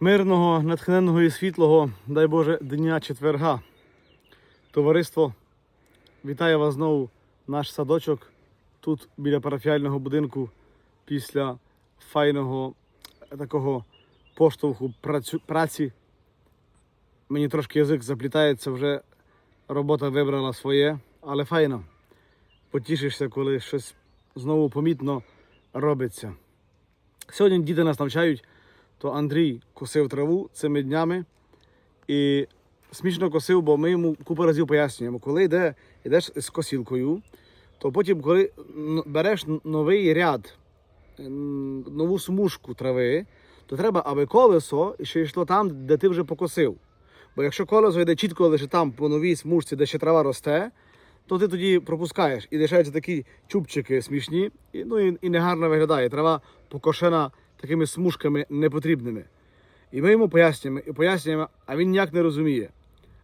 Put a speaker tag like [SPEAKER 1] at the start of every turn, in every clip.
[SPEAKER 1] Мирного, натхненного і світлого, дай Боже, дня четверга. Товариство, вітаю вас знову, наш садочок тут біля парафіального будинку після файного такого поштовху працю, праці. Мені трошки язик заплітається, вже робота вибрала своє, але файно. Потішишся, коли щось знову помітно робиться. Сьогодні діти нас навчають, то Андрій косив траву цими днями і смішно косив, бо ми йому купу разів пояснюємо, коли йде, йдеш з косілкою, то потім, коли береш новий ряд, нову смужку трави, то треба, аби колесо ще йшло там, де ти вже покосив. Бо якщо колесо йде чітко лише там, по новій смужці, де ще трава росте, то ти тоді пропускаєш і лишаються такі чубчики смішні, і, ну і, і негарно виглядає. Трава покошена такими смужками непотрібними. І ми йому пояснюємо, і пояснюємо, а він ніяк не розуміє.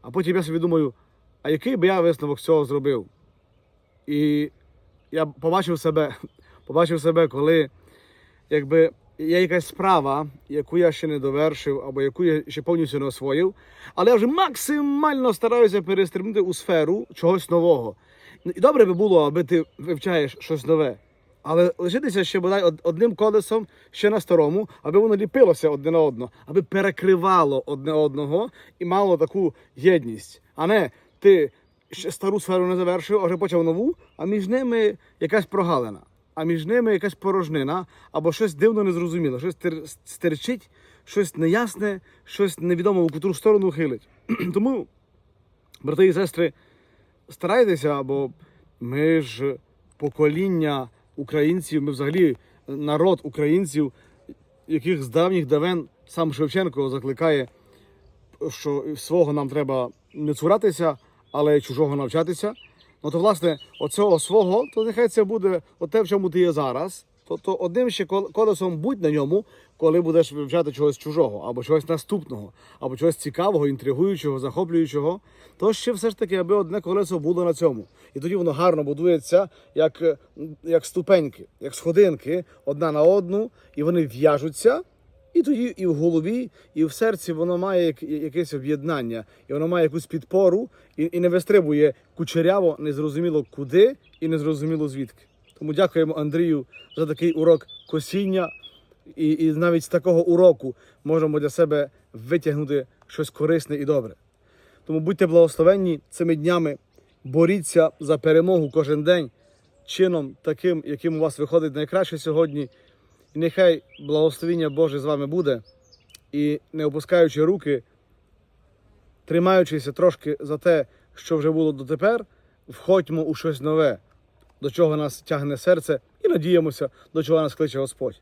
[SPEAKER 1] А потім я собі думаю, а який би я висновок цього зробив? І я побачив себе, побачив себе, коли якби є якась справа, яку я ще не довершив, або яку я ще повністю не освоїв, але я вже максимально стараюся перестрибнути у сферу чогось нового. І добре би було, аби ти вивчаєш щось нове. Але лишитися ще бодай одним колесом ще на старому, аби воно ліпилося одне на одного, аби перекривало одне одного і мало таку єдність. А не ти ще стару сферу не завершив, а вже почав нову, а між ними якась прогалина, а між ними якась порожнина або щось дивно незрозуміло, щось стерчить, щось неясне, щось невідомо в котру сторону хилить. Тому, брати і сестри, старайтеся, бо ми ж покоління українців, ми взагалі народ українців, яких з давніх давен сам Шевченко закликає, що свого нам треба не цуратися, але чужого навчатися. Ну то, власне, оцього свого, то нехай це буде те, в чому ти є зараз. Тобто одним ще колесом будь на ньому, коли будеш вивчати чогось чужого, або чогось наступного, або чогось цікавого, інтригуючого, захоплюючого, то ще все ж таки, аби одне колесо було на цьому. І тоді воно гарно будується, як, е, як ступеньки, як сходинки, одна на одну, і вони в'яжуться. І тоді і в голові, і в серці воно має як- якесь об'єднання, і воно має якусь підпору, і, і не вистрибує кучеряво, незрозуміло куди і незрозуміло звідки. Тому дякуємо Андрію за такий урок косіння. І, і навіть з такого уроку можемо для себе витягнути щось корисне і добре. Тому будьте благословенні цими днями, боріться за перемогу кожен день чином таким, яким у вас виходить найкраще сьогодні. І нехай благословіння Боже з вами буде. І не опускаючи руки, тримаючися трошки за те, що вже було дотепер, входьмо у щось нове, до чого нас тягне серце, і надіємося, до чого нас кличе Господь.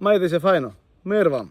[SPEAKER 1] Майтеся файно, мир вам!